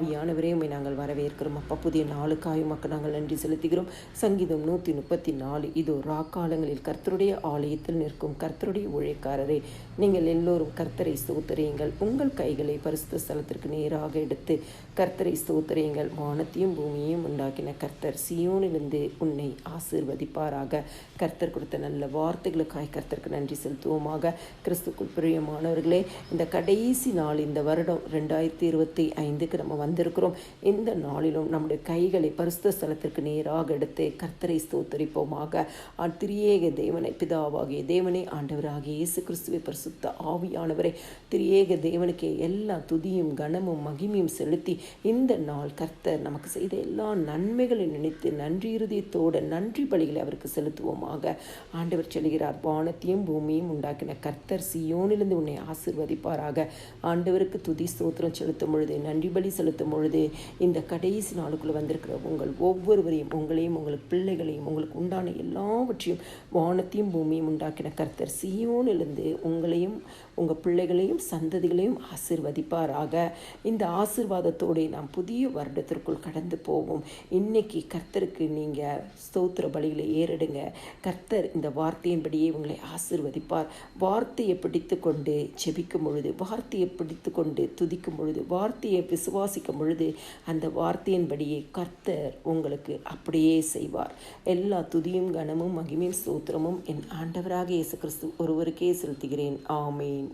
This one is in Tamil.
ஆவியானவரே உண்மை நாங்கள் வரவேற்கிறோம். அப்பா புதிய நாளுக்காய் உமக்கு நாங்கள் நன்றி செலுத்துகிறோம். சங்கீதம் நூற்றி முப்பத்தி நாலு இதோ ராக்காலங்களில் கர்த்தருடைய ஆலயத்தில் நிற்கும் கர்த்தருடைய ஊழியக்காரரே நீங்கள் எல்லோரும் கர்த்தரை ஸ்தோத்திரியுங்கள். உங்கள் கைகளை பரிசுத்த ஸ்தலத்திற்கு நேராக எடுத்து கர்த்தரை ஸ்தோத்திரியுங்கள். வானத்தையும் பூமியையும் உண்டாக்கின கர்த்தர் சியோனிலிருந்து உன்னை ஆசீர்வதிப்பாராக. கர்த்தர் கொடுத்த நல்ல வார்த்தைகளுக்காய் கர்த்தருக்கு நன்றி செலுத்துவோமாக. கிறிஸ்துக்குள் பிரியமானவர்களே இந்த கடைசி நாள் இந்த வருடம் ரெண்டாயிரத்தி இருபத்தி ஐந்துக்கு நம்ம வந்து வந்திருக்கிறோம். இந்த நாளிலும் நம்முடைய கைகளை பரிசுத்த ஸ்தலத்திற்கு நேராக எடுத்து கர்த்தரை ஸ்தோத்தரிப்போமாக. திரியேக தேவனை பிதாவாகிய தேவனை ஆண்டவராகிய இயேசு கிறிஸ்துவை பரிசுத்த ஆவியானவரை திரியேக தேவனுக்கே எல்லா துதியும் கனமும் மகிமையும் செலுத்தி இந்த நாள் கர்த்தர் நமக்கு செய்த எல்லா நன்மைகளை நினைத்து நன்றி இருதயத்தோடு நன்றி பலிகளை அவருக்கு செலுத்துவோமாக. ஆண்டவர் சொல்கிறார் வானத்தையும் பூமியும் உண்டாக்கின கர்த்தர் சியோனிலிருந்து உன்னை ஆசிர்வதிப்பாராக. ஆண்டவருக்கு துதி ஸ்தோத்திரம் செலுத்தும் பொழுது நன்றி பலி செலுத்தும் பொழுது இந்த கடைசி நாளுக்குள்ளே வந்திருக்கிற உங்கள் ஒவ்வொருவரையும் உங்களையும் உங்களுக்கு பிள்ளைகளையும் உங்களுக்கு உண்டான எல்லாவற்றையும் வானத்தையும் பூமியும் உண்டாக்கின கர்த்தர் சியோனிலிருந்து உங்களையும் உங்கள் பிள்ளைகளையும் சந்ததிகளையும் ஆசிர்வதிப்பாராக. இந்த ஆசிர்வாதத்தோடு நாம் புதிய வருடத்திற்குள் கடந்து போவோம். இன்னைக்கு கர்த்தருக்கு நீங்கள் ஸ்தோத்திர பலியில் ஏறிடுங்க. கர்த்தர் இந்த வார்த்தையின்படியே உங்களை ஆசிர்வதிப்பார். வார்த்தையை பிடித்து கொண்டு செபிக்கும் பொழுது வார்த்தையை பிடித்து கொண்டு துதிக்கும் பொழுது வார்த்தையை விசுவாசி வாசிக்கும் பொழுது அந்த வார்த்தையின்படியே கர்த்தர் உங்களுக்கு அப்படியே செய்வார். எல்லா துதியும் கனமும் மகிமையும் ஸ்தோத்திரமும் என் ஆண்டவராக இயேசு கிறிஸ்து ஒருவருக்கே செலுத்துகிறேன். ஆமேன்.